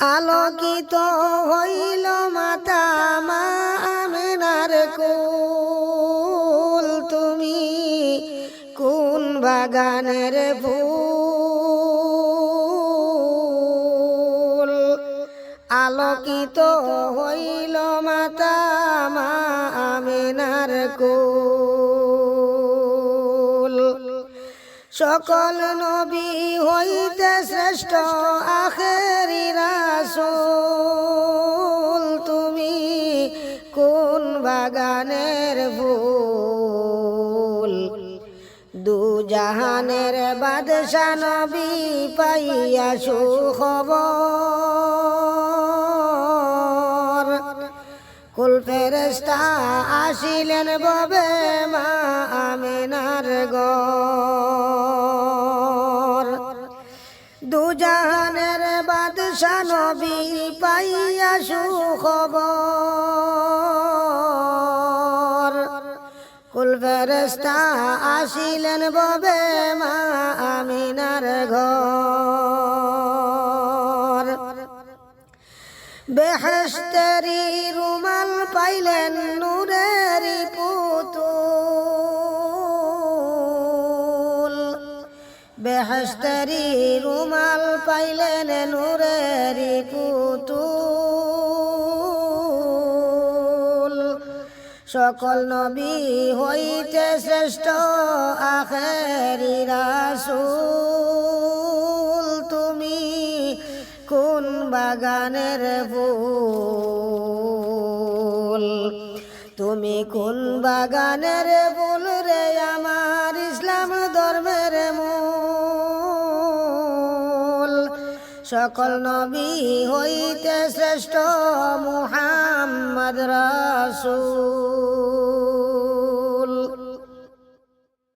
আলোকিত হইল মাতা মা আমেনার কুল। তুমি কোন বাগানের ফুল? আলোকিত হইল মাতা মা আমেনার কুল। সকল নবী হইতে শ্রেষ্ঠ আখেরি রাসূল, তুমি কোন বাগানের ফুল? দু জাহানের বাদশা নবী পাইয়া সুখবর। কুল ফেরেস্তা আসিলেন ববে মা আমেনার গর বাদশা নবী পাইয়া সুখবর। কুল ফেরেস্তা আসিলেন ববে মা আমিনার ঘর। বেহস্তেরি রুমাল পাইলেন নূরেরি বেহস্তেরি রুমাল পাইলেন নূরেরি পুতুল। সকল নবী হইতে শ্রেষ্ঠ আখেরি রাসূল। তুমি কোন বাগানের ফুল? তুমি কোন বাগানের ফুল রে সকল নবী হইতে শ্রেষ্ঠ মুহাম্মদ রাসূল।